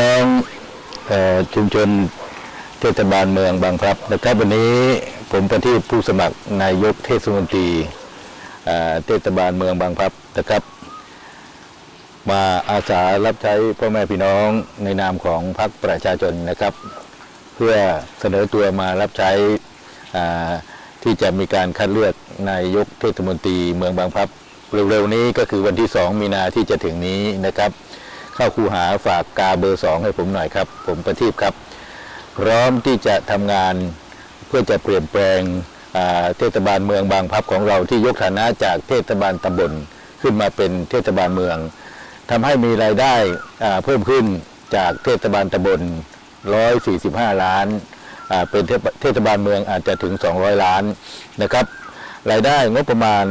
น้องออชุมชนเทศบาลเมืองบางพลับนะครับวันนี้ผมเประทีปผู้สมัครนายกเทศมนตรีเทศบาลเมืองบางพลับนะครับ มาอาสารับใช้พ่อแม่พี่น้องในนามของพรรคประชาชนนะครับ เพื่อเสนอตัวมารับใช้ที่จะมีการคัดเลือกนายกเทศมนตรีเมืองบางพลับเร็วๆนี้ก็คือวันที่ 2 มีนาที่จะถึงนี้นะครับ เข้าคูหาฝากกาเบอร์สองให้ผมหน่อยครับ ผมประทีปครับ พร้อมที่จะทำงานเพื่อจะเปลี่ยนแปลงเทศบาลเมืองบางพับของเราที่ยกฐานะจากเทศบาลตำบลขึ้นมาเป็นเทศบาลเมืองทำให้มีรายได้เพิ่มขึ้นจากเทศบาลตำบล 145 ล้าน เป็นเทศเทศบาลเมืองอาจจะถึง 200 ล้านนะครับ รายได้งบประมาณ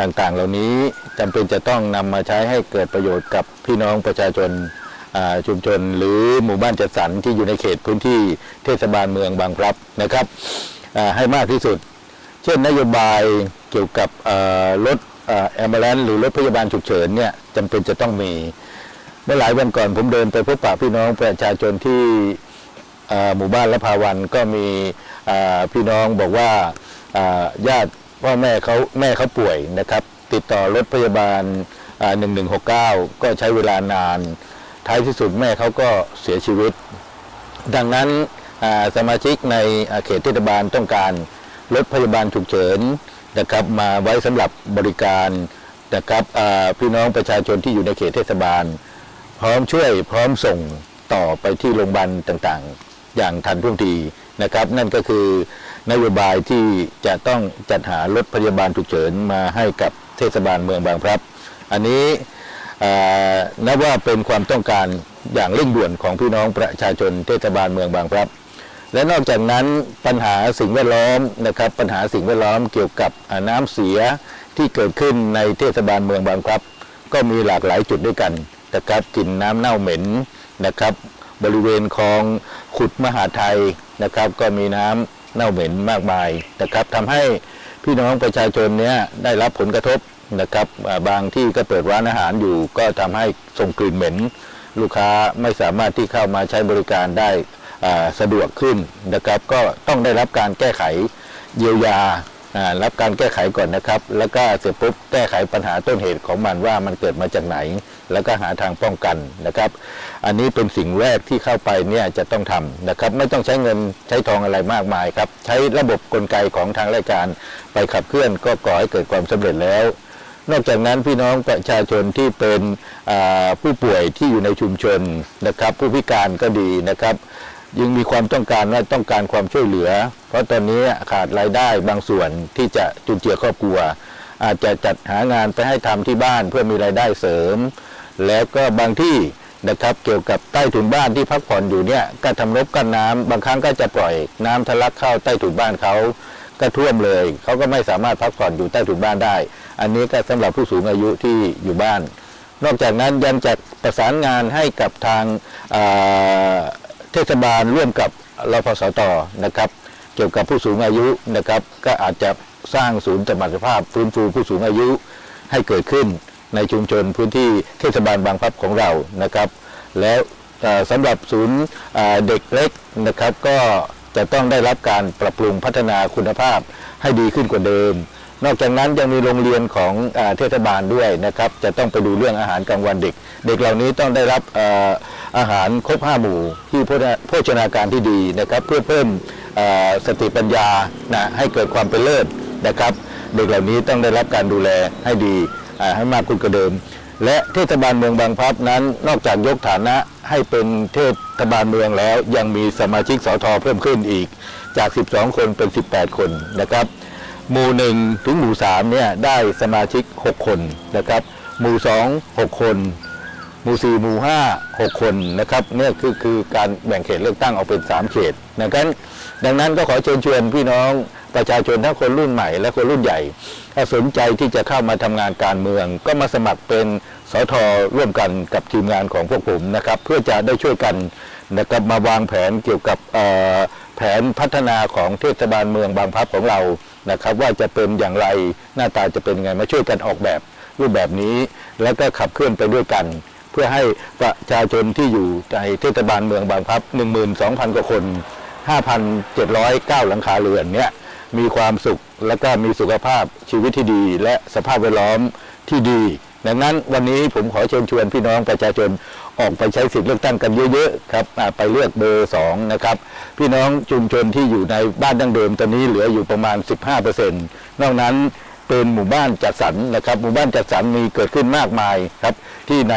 ต่างๆ เหล่านี้จำเป็นจะต้องนำมาใช้ให้เกิดประโยชน์กับพี่น้องประชาชนชุมชนหรือหมู่บ้านจัดสรรที่อยู่ในเขตพื้นที่เทศบาลเมืองบางพลับนะครับให้มากที่สุด เช่นนโยบายเกี่ยวกับรถแอมบูเลนหรือรถพยาบาลฉุกเฉินเนี่ยจำเป็นจะต้องมีเมื่อหลายวันก่อนผมเดินไปพบปะพี่น้องประชาชนที่หมู่บ้านละพาวันก็มีพี่น้องบอกว่าญาติ พ่อแม่เขาแม่เขาป่วยนะครับ ติดต่อรถพยาบาลหนึ่งหนึ่งหกเก้าก็ใช้เวลานาน ท้ายที่สุดแม่เขาก็เสียชีวิต ดังนั้นสมาชิกในเขตเทศบาลต้องการรถพยาบาลฉุกเฉินนะครับมาไว้สำหรับบริการนะครับพี่น้องประชาชนที่อยู่ในเขตเทศบาล พร้อมช่วยพร้อมส่งต่อไปที่โรงพยาบาลต่างๆ อย่างทันท่วงที นะครับ นั่นก็คือนโยบายที่จะต้องจัดหารถพยาบาลฉุกเฉินมาให้กับเทศบาลเมืองบางพลับ อันนี้นับว่าเป็นความต้องการอย่างเร่งด่วนของพี่น้องประชาชนเทศบาลเมืองบางพลับ และนอกจากนั้นปัญหาสิ่งแวดล้อมนะครับปัญหาสิ่งแวดล้อมเกี่ยวกับน้ำเสียที่เกิดขึ้นในเทศบาลเมืองบางพลับ ก็มีหลากหลายจุดด้วยกันนะครับกลิ่นน้ำเน่าเหม็นนะครับบริเวณคลองขุดมหาไทย นะครับ ก็มีน้ำเน่าเหม็นมากมายนะครับทำให้พี่น้องประชาชนเนี้ยได้รับผลกระทบนะครับบางที่ก็เปิดร้านอาหารอยู่ก็ทำให้ส่งกลิ่นเหม็น ลูกค้าไม่สามารถที่เข้ามาใช้บริการได้สะดวกขึ้นนะครับ ก็ต้องได้รับการแก้ไขเยียวยารับการแก้ไขก่อนนะครับ แล้วก็เสร็จปุ๊บแก้ไขปัญหาต้นเหตุของมันว่ามันเกิดมาจากไหน แล้วก็หาทางป้องกันนะครับ อันนี้เป็นสิ่งแรกที่เข้าไปเนี่ยจะต้องทำนะครับ ไม่ต้องใช้เงินใช้ทองอะไรมากมายครับ ใช้ระบบกลไกของทางราชการ ไปขับเคลื่อนก็ก่อให้เกิดความสำเร็จแล้ว นอกจากนั้นพี่น้องประชาชนที่เป็นผู้ป่วยที่อยู่ในชุมชนนะครับ ผู้พิการก็ดีนะครับยังมีความต้องการว่าต้องการความช่วยเหลือ เพราะตอนนี้ขาดรายได้บางส่วนที่จะจุนเจือครอบครัว อาจจะจัดหางานไปให้ทำที่บ้านเพื่อมีรายได้เสริม แล้วก็บางที่นะครับเกี่ยวกับใต้ถุนบ้านที่พักผ่อนอยู่เนี่ยก็ทำรบกันน้ำบางครั้งก็จะปล่อยน้ำทะลักเข้าใต้ถุนบ้านเขาก็ท่วมเลยเขาก็ไม่สามารถพักผ่อนอยู่ใต้ถุนบ้านได้ อันนี้ก็สำหรับผู้สูงอายุที่อยู่บ้าน นอกจากนั้นยังจะประสานงานให้กับทางเทศบาลร่วมกับรพสตนะครับ เกี่ยวกับผู้สูงอายุนะครับ ก็อาจจะสร้างศูนย์สมรรถภาพฟื้นฟูผู้สูงอายุให้เกิดขึ้น ในชุมชนพื้นที่เทศบาลบางพลับของเรานะครับ แล้วสำหรับศูนย์เด็กเล็กนะครับ ก็จะต้องได้รับการปรับปรุงพัฒนาคุณภาพให้ดีขึ้นกว่าเดิม นอกจากนั้นยังมีโรงเรียนของอเทศบาลด้วยนะครับ จะต้องไปดูเรื่องอาหารกลางวันเด็ก เด็กเหล่านี้ต้องได้รับออาหารครบห้าหมู่ที่โภชนานาการที่ดีนะครับ เพื่อเพิ่มสติปัญญานะให้เกิดความเป็นเลิศนะครับ เด็กเหล่านี้ต้องได้รับการดูแลให้ดี ให้มากขึ้นกว่าเดิม และเทศบาลเมืองบางพลับนั้น นอกจากยกฐานะให้เป็นเทศบาลเมืองแล้ว ยังมีสมาชิกสทเพิ่มขึ้นอีกจาก 12 คนเป็น 18 คนนะครับหมู่หนึ่งถึงหมู่สามเนี่ยได้สมาชิก 6 คนนะครับ หมู่สองหกคน หมู่สี่หมู่ห้าหกคนนะครับเนี่ยคือคือการแบ่งเขตเลือกตั้งออกเป็น 3 เขตดังนั้นดังนั้นก็ขอเชิญชวนพี่น้อง ประชาชนทั้งคนรุ่นใหม่และคนรุ่นใหญ่ ถ้าสนใจที่จะเข้ามาทำงานการเมือง ก็มาสมัครเป็นสทร่วมกันกับทีมงานของพวกผมนะครับ เพื่อจะได้ช่วยกันนะครับมาวางแผนเกี่ยวกับแผนพัฒนาของเทศบาลเมืองบางพับของเรานะครับ ว่าจะเป็นอย่างไรหน้าตาจะเป็นไงมาช่วยกันออกแบบรูปแบบนี้ แล้วก็ขับเคลื่อนไปด้วยกัน เพื่อให้ประชาชนที่อยู่ในเทศบาลเมืองบางพับ 12,000 กว่าคน 5,709 หลังคาเรือนเนี่ย มีความสุข และก็มีสุขภาพชีวิตที่ดี และสภาพแวดล้อมที่ดี ดังนั้นวันนี้ผมขอเชิญชวนพี่น้องประชาชนออกไปใช้สิทธิเลือกตั้งกันเยอะๆครับไปเลือกเบอร์2นะครับพี่น้องชุมชนที่อยู่ในบ้านดั้งเดิมตอนนี้เหลืออยู่ประมาณ 15%นอกนั้นเป็นหมู่บ้านจัดสรรนะครับ หมู่บ้านจัดสรรมีเกิดขึ้นมากมายครับที่ใน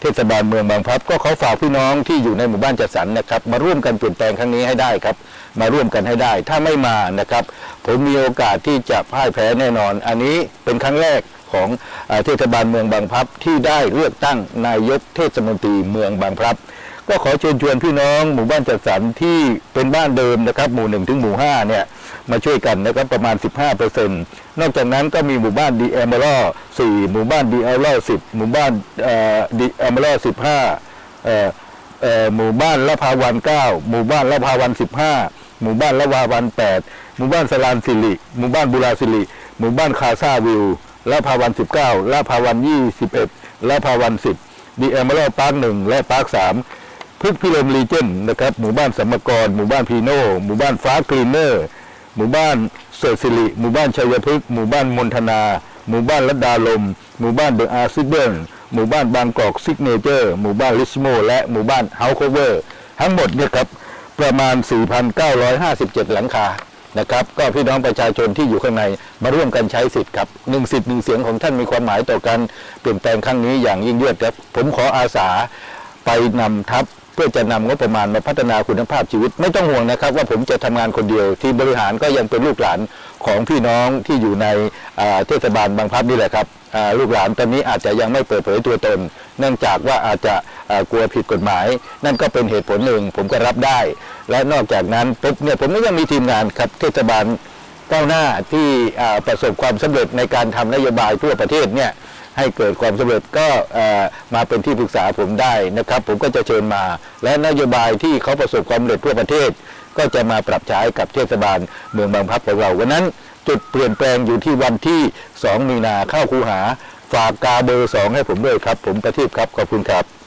เทศบาลเมืองบางพลับก็ขอฝากพี่น้องที่อยู่ในหมู่บ้านจัดสรรนะครับ มาร่วมกันเปลี่ยนแปลงครั้งนี้ให้ได้ครับ มาร่วมกันให้ได้ ถ้าไม่มานะครับ ผมมีโอกาสที่จะพ่ายแพ้แน่นอน อันนี้เป็นครั้งแรกของเอ่อเทศบาลเมืองบางพลับที่ได้เลือกตั้งนายกเทศมนตรีเมืองบางพลับ ก็ขอเชิญชวนพี่น้องหมู่บ้านจัดสรรที่เป็นบ้านเดิมนะครับ หมู่หนึ่งถึงหมู่ห้าเนี่ยมาช่วยกันนะครับประมาณ 15เปอร์เซ็นต์นอกจากนั้นก็มีหมู่บ้านดีแอมเบอร์สี่หมู่บ้านดีแอมเบอร์สิบหมู่บ้านดีแอมเบอร์สิบห้าหมู่บ้านละพาวันเก้าหมู่บ้านละพาวันสิบห้าหมู่บ้านละวาวันแปดหมู่บ้านสลานสิริหมู่บ้านบุราสิริหมู่บ้านคาซาวิวละพาวันสิบเก้าละพาวันยี่สิบเอ็ดละพาวันสิบดีแอมเบอร์ปาร์คหนึ่งและปาร์คสาม พึกพิรมรีเจนนะครับหมู่บ้านสัมมกร หมู่บ้านพีโน่หมู่บ้านฟ้ากรีเนอร์ หมู่บ้านเสดสิริ หมู่บ้านชัยพฤกษ์หมู่บ้านมนทนา หมู่บ้านลัดดาลม หมู่บ้านเดอะอาร์ซิเบิลหมู่บ้านบางกอกซิกเนเจอร์ หมู่บ้านลิสโมและหมู่บ้านเฮาโคเวอร์ ทั้งหมดเนี่ยครับประมาณ 4,957 หลังคานะครับก็พี่น้องประชาชนที่อยู่ข้างในมาร่วมกันใช้สิทธิ์ครับหนึ่งสิทธิ์หนึ่งเสียงของท่านมีความหมายต่อการเปลี่ยนแปลงครั้งนี้อย่างยิ่งยวดครับผมขออาสาไปนำทัพ เพื่อจะนำงบประมาณมาพัฒนาคุณภาพชีวิต ไม่ต้องห่วงนะครับ ว่าผมจะทำงานคนเดียว ที่บริหารก็ยังเป็นลูกหลานของพี่น้องที่อยู่ในเทศบาลบางพลับนี่แหละครับลูกหลานตอนนี้อาจจะยังไม่เปิดเผยตัวตน เนื่องจากว่าอาจจะกลัวผิดกฎหมาย นั่นก็เป็นเหตุผลหนึ่งผมก็รับได้ และนอกจากนั้นปุ๊บเนี่ยผมก็ยังมีทีมงานครับเทศบาลก้าวหน้าที่ประสบความสำเร็จในการทำนโยบายทั่วประเทศเนี่ย ให้เกิดความสำเร็จก็มาเป็นที่ปรึกษาผมได้นะครับ ผมก็จะเชิญมา และนโยบายที่เขาประสบความสำเร็จทั่วประเทศ ก็จะมาปรับใช้กับเทศบาลเมืองบางพับของเราวันนั้น จุดเปลี่ยนแปลงอยู่ที่วันที่ 2 มีนาเข้าคูหา ฝากกาเบอร์ 2 ให้ผมด้วยครับ ผมประทีปครับขอบคุณครับ